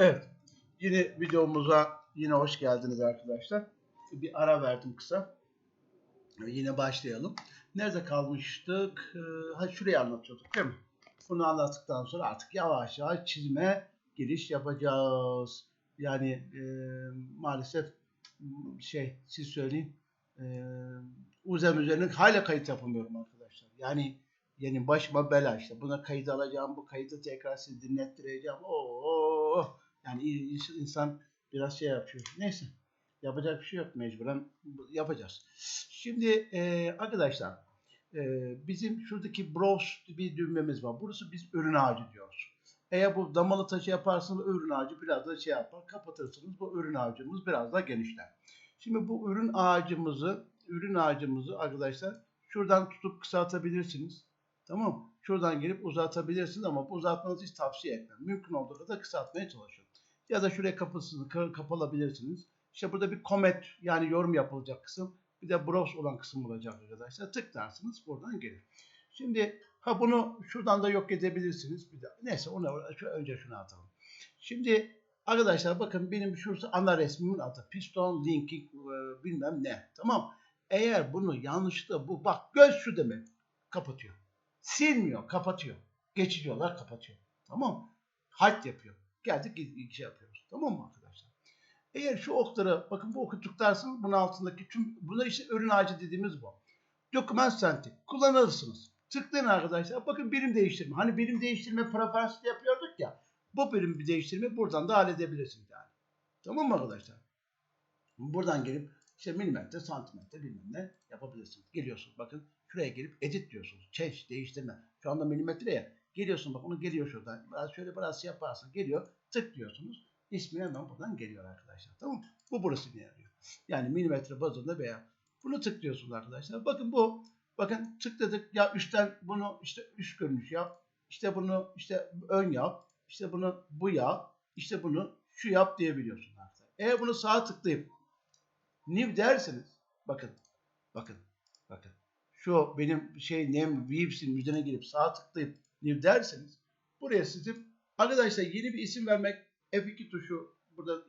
Evet. Yine videomuza yine hoş geldiniz arkadaşlar. Bir ara verdim kısa. Yine başlayalım. Nerede kalmıştık? Ee, Ha şurayı anlatıyorduk değil mi? Bunu anlattıktan sonra artık yavaş yavaş çizime giriş yapacağız. Yani e, maalesef şey siz söyleyin e, Uzem üzerine hala kayıt yapamıyorum arkadaşlar. Yani yani başıma bela işte. Buna kayıt alacağım, bu kaydı tekrar sizi dinlettireceğim. Oo, yani in- insan biraz şey yapıyor. Neyse. Yapacak bir şey yok mecburen yapacağız. Şimdi e, arkadaşlar e, bizim şuradaki browse bir düğmemiz var. Burası biz ürün ağacı diyoruz. Eğer bu damalı taşı yaparsanız ürün ağacı biraz da şey yapar. Kapatırsınız bu ürün ağacımız biraz daha genişler. Şimdi bu ürün ağacımızı ürün ağacımızı arkadaşlar şuradan tutup kısaltabilirsiniz. Tamam? Şuradan gelip uzatabilirsiniz ama bu uzatmanızı hiç tavsiye etmem. Mümkün olduğu kadar kısaltmaya çalışın. Ya da şuraya kapısını ka- kapalabilirsiniz. İşte burada bir comment yani yorum yapılacak kısım bir de browse olan kısım olacak arkadaşlar. Tıklarsınız buradan gelir. Şimdi ha bunu şuradan da yok edebilirsiniz. Bir de neyse onu önce şunu atalım. Şimdi arkadaşlar bakın benim şurası ana resmimin adı. Piston linking e, bilmem ne. Tamam. Eğer bunu yanlışlıkla bu bak göz şu demek kapatıyor. Silmiyor, kapatıyor. Geçici olarak kapatıyor. Tamam? Halt yapıyor. Geldik ilk şey yapıyoruz. Tamam mı arkadaşlar? Eğer şu okları, bakın bu oku tıklarsınız bunun altındaki tüm, buna işte ürün ağacı dediğimiz bu. Document Center kullanırsınız. Tıklayın arkadaşlar. Bakın birim değiştirme. Hani birim değiştirme preferansı yapıyorduk ya. Bu birim bir değiştirme buradan da halledebilirsiniz yani. Tamam mı arkadaşlar? Buradan gelip işte milimetre, santimetre bilmem ne yapabilirsiniz. Geliyorsunuz bakın şuraya gelip edit diyorsunuz. Change, değiştirme. Şu anda milimetre ya. Geliyorsun bak onu geliyor şuradan. Biraz şöyle biraz şey yaparsın. Geliyor. Tık diyorsunuz. İsmi hemen buradan geliyor arkadaşlar. Tamam mı? Bu burası ne yarıyor? Yani milimetre bazında veya bunu tıklıyorsunuz arkadaşlar. Bakın bu bakın tıkladık ya üstten bunu işte üst görünüş yap. İşte bunu işte ön yap. İşte bunu bu yap. İşte bunu şu yap diyebiliyorsunuz arkadaşlar. Eğer bunu sağa tıklayıp new derseniz bakın bakın bakın şu benim şey nem Weaves'in üzerine girip sağa tıklayıp derseniz buraya sizin arkadaşlar yeni bir isim vermek F2 tuşu burada